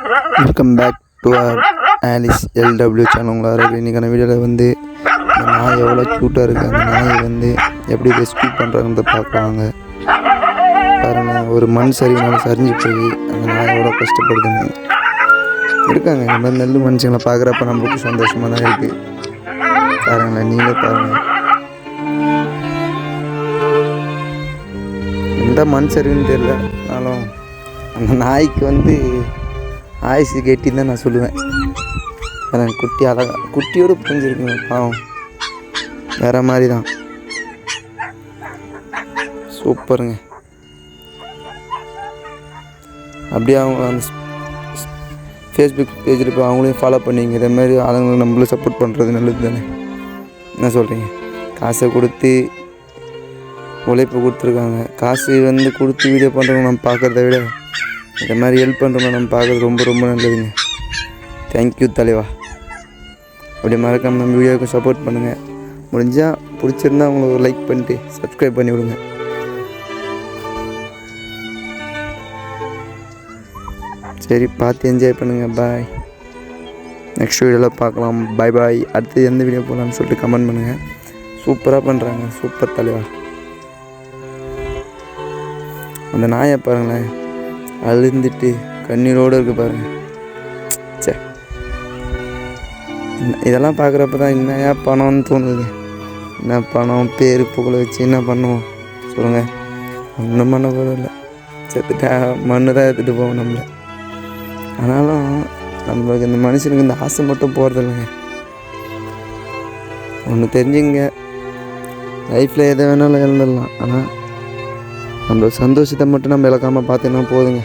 Welcome back to R Alice LW channel உங்களை வரவேற்கிறேன் இன்றைக்கான வீடியோவில் வந்து இந்த நாய் எவ்வளோ க்யூட்டாக இருக்குது அந்த நாயை வந்து எப்படி ரெஸ்க்யூ பண்ணுறாங்கன்றத பார்க்குறாங்க பாருங்கள் ஒரு மண் சரிவினால சரிஞ்சு போய் அந்த நாய் எவ்வளோ கஷ்டப்படுதுங்க. இருக்காங்க இந்த மாதிரி நல்ல மனுஷங்களை பார்க்குறப்ப நம்மளுக்கு சந்தோஷமாக தான் இருக்குது பாருங்களேன் நீங்களே பாருங்கள் எந்த மண் சரிவுன்னு தெரியல ஆனாலும் அந்த நாய்க்கு வந்து ஆயுசு கெட்டின்னு தான் நான் சொல்லுவேன். குட்டி அழகா குட்டியோடு புரிஞ்சிருக்குங்க பாவம். வேற மாதிரி தான் சூப்பருங்க. அப்படியே அவங்க அந்த ஃபேஸ்புக் பேஜில் போய் அவங்களையும் ஃபாலோ பண்ணிங்க. இதே மாதிரி அதுங்களுக்கு நம்மளும் சப்போர்ட் பண்ணுறது நல்லது தானே? என்ன சொல்கிறீங்க காசை கொடுத்து உழைப்பு கொடுத்துருக்காங்க. காசு வந்து கொடுத்து வீடியோ பண்ணுறவங்க நம்ம பார்க்குறத விட இந்த மாதிரி ஹெல்ப் பண்ணுறவங்க நம்ம பார்க்குறது ரொம்ப ரொம்ப நல்லதுங்க. தேங்க்யூ தலைவா. அப்படி மறக்காமல் நம்ம வீடியோவுக்கு சப்போர்ட் பண்ணுங்கள் முடிஞ்சால் பிடிச்சிருந்தா உங்களுக்கு லைக் பண்ணிட்டு சப்ஸ்கிரைப் பண்ணி விடுங்க. சரி பார்த்து என்ஜாய் பண்ணுங்கள் பாய் நெக்ஸ்ட் வீடியோவில் பார்க்கலாம். பாய் பாய் அடுத்து எந்த வீடியோ போகலான்னு சொல்லிட்டு கமெண்ட் பண்ணுங்கள் சூப்பராக பண்ணுறாங்க சூப்பர் தலைவா. அந்த நாயை பாருங்களேன். அழுந்துட்டு கண்ணீரோடு இருக்கு பாருங்க. சே இதெல்லாம் பார்க்குறப்ப தான் என்னையா பணம்னு தோணுது. என்ன பணம் பேர் புகழை வச்சு என்ன பண்ணுவோம்? சொல்லுங்கள் ஒன்றும் பண்ண போதில்லை செத்துட்டா மண்ணு தான் எடுத்துகிட்டு போவோம் நம்மளை. ஆனாலும் நம்மளுக்கு இந்த மனுஷனுக்கு இந்த ஆசை மட்டும் போகிறதில்லைங்க ஒன்று தெரிஞ்சுங்க லைஃப்பில் எதை வேணாலும் இழந்துடலாம். ஆனால் நம்மளோட சந்தோஷத்தை மட்டும் நம்ம இழக்காமல் பார்த்தீங்கன்னா போதுங்க.